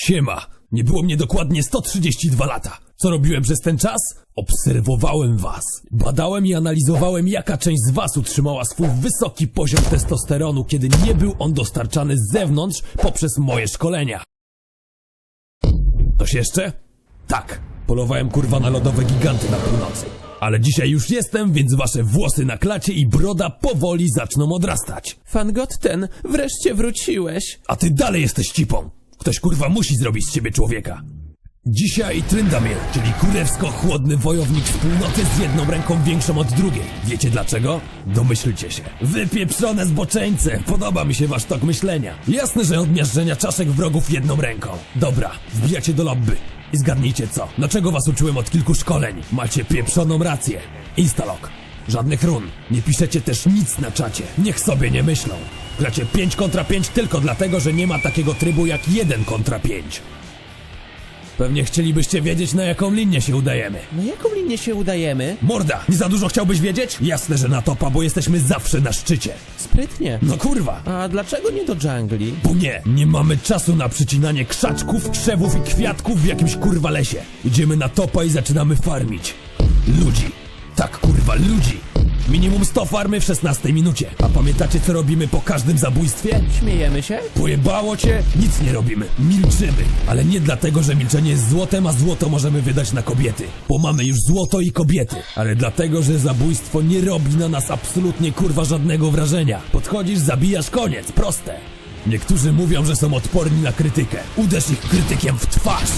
Siema, nie było mnie dokładnie 132 lata. Co robiłem przez ten czas? Obserwowałem was. Badałem i analizowałem, jaka część z was utrzymała swój wysoki poziom testosteronu, kiedy nie był on dostarczany z zewnątrz poprzez moje szkolenia. Coś jeszcze? Tak, polowałem kurwa na lodowe giganty na północy. Ale dzisiaj już jestem, więc wasze włosy na klacie i broda powoli zaczną odrastać. Fangot ten, wreszcie wróciłeś. A ty dalej jesteś cipą. Ktoś kurwa musi zrobić z ciebie człowieka. Dzisiaj Tryndamir, czyli kurewsko-chłodny wojownik z północy z jedną ręką większą od drugiej. Wiecie dlaczego? Domyślcie się. Wypieprzone zboczeńce! Podoba mi się wasz tok myślenia. Jasne, że od miażdżenia czaszek wrogów jedną ręką. Dobra, wbijacie do lobby. I zgadnijcie co? Dlaczego was uczyłem od kilku szkoleń? Macie pieprzoną rację. Instalog. Żadnych run. Nie piszecie też nic na czacie. Niech sobie nie myślą. Gracie 5 kontra 5 tylko dlatego, że nie ma takiego trybu jak 1 kontra 5. Pewnie chcielibyście wiedzieć, na jaką linię się udajemy. Na jaką linię się udajemy? Morda, nie za dużo chciałbyś wiedzieć? Jasne, że na topa, bo jesteśmy zawsze na szczycie. Sprytnie. No kurwa. A dlaczego nie do dżungli? Bo nie, nie mamy czasu na przycinanie krzaczków, krzewów i kwiatków w jakimś kurwa lesie. Idziemy na topa i zaczynamy farmić. Ludzi. Tak kurwa, ludzi. Minimum 100 farmy w 16 minucie. A pamiętacie co robimy po każdym zabójstwie? Śmiejemy się? Pojebało cię? Nic nie robimy. Milczymy. Ale nie dlatego, że milczenie jest złotem, a złoto możemy wydać na kobiety. Bo mamy już złoto i kobiety. Ale dlatego, że zabójstwo nie robi na nas absolutnie kurwa żadnego wrażenia. Podchodzisz, zabijasz, koniec. Proste. Niektórzy mówią, że są odporni na krytykę. Uderz ich krytykiem w twarz.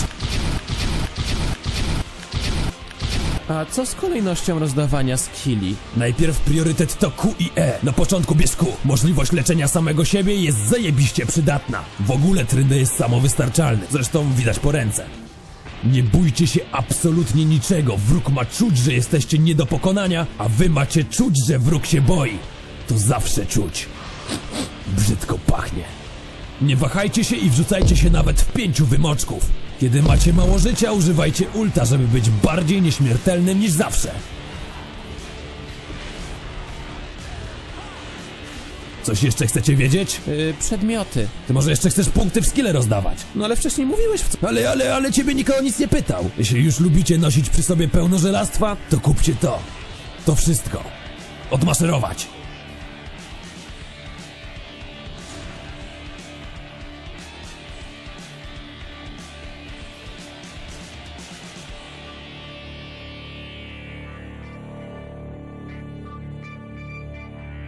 A co z kolejnością rozdawania skilli? Najpierw priorytet to Q i E. Na początku bierz Q. Możliwość leczenia samego siebie jest zajebiście przydatna. W ogóle Tryndę jest samowystarczalny. Zresztą widać po ręce. Nie bójcie się absolutnie niczego. Wróg ma czuć, że jesteście nie do pokonania, a wy macie czuć, że wróg się boi. To zawsze czuć. Brzydko pachnie. Nie wahajcie się i wrzucajcie się nawet w pięciu wymoczków. Kiedy macie mało życia, używajcie ulta, żeby być bardziej nieśmiertelnym niż zawsze. Coś jeszcze chcecie wiedzieć? Yy, przedmioty. Ty może jeszcze chcesz punkty w skille rozdawać? No ale wcześniej mówiłeś w co... Ale, ale, ale ciebie nikogo o nic nie pytał. Jeśli już lubicie nosić przy sobie pełno żelastwa, to kupcie to. To wszystko. Odmaszerować.